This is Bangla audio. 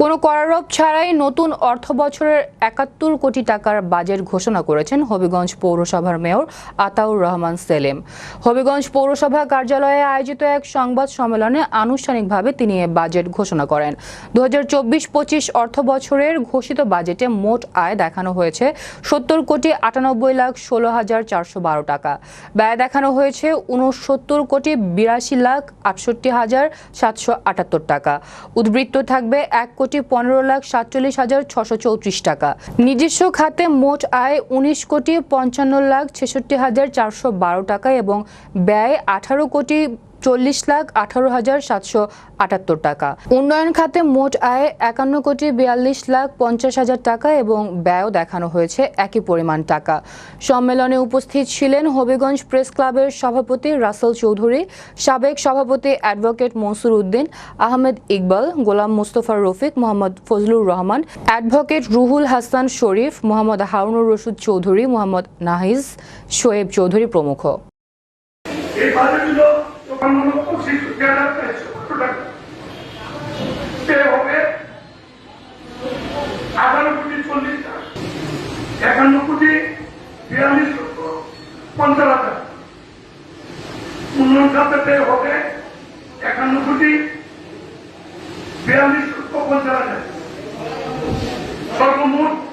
কোনো করারোপ ছাড়াই নতুন অর্থ বছরের একাত্তর কোটি টাকার বাজেট ঘোষণা করেছেন হবিগঞ্জ পৌরসভার মেয়র আতাউর রহমান সেলিম। হবিগঞ্জ পৌরসভা কার্যালয়ে আয়োজিত এক সংবাদ সম্মেলনে আনুষ্ঠানিকভাবে তিনি এ বাজেট ঘোষণা করেন। দু হাজার চব্বিশ পঁচিশ অর্থ বছরের ঘোষিত বাজেটে মোট আয় দেখানো হয়েছে সত্তর কোটি আটানব্বই লাখ ষোলো হাজার চারশো বারো টাকা। ব্যয় দেখানো হয়েছে উনসত্তর কোটি বিরাশি লাখ আটষট্টি হাজার সাতশো আটাত্তর টাকা। উদ্বৃত্ত থাকবে এক পনেরো লাখ সাতচল্লিশ হাজার ছশো চৌত্রিশ টাকা। নিজস্ব খাতে মোট আয় উনিশ কোটি পঞ্চান্ন লাখ ছেষট্টি হাজার চারশো বারো টাকা এবং ব্যয় আঠারো কোটি চল্লিশ লাখ আঠারো হাজার সাতশো আটাত্তর টাকা। উন্নয়ন খাতে মোট আয় একান্ন কোটি বিয়াল্লিশ লাখ পঞ্চাশ হাজার টাকা এবং ব্যয়ও দেখানো হয়েছে একই পরিমাণ টাকা। সম্মেলনে উপস্থিত ছিলেন হবিগঞ্জ প্রেস ক্লাবের সভাপতি রাসেল চৌধুরী, সাবেক সভাপতি অ্যাডভোকেট মনসুর উদ্দিন, আহমেদ ইকবাল, গোলাম মুস্তফা রফিক, মোহাম্মদ ফজলুর রহমান, অ্যাডভোকেট রুহুল হাসান শরীফ, মোহাম্মদ হারুনুর রশিদ চৌধুরী, মোহাম্মদ নাহিজ শোয়েব চৌধুরী প্রমুখ। শিশু আঠারো চল্লিশ লাখ একান্ন কোটি বিয়াল্লিশ লক্ষ পঞ্চাশ হাজার উন্নয়ন খাতে হবে একান্ন কোটি বিয়াল্লিশ লক্ষ পঞ্চাশ হাজার সর্বমোট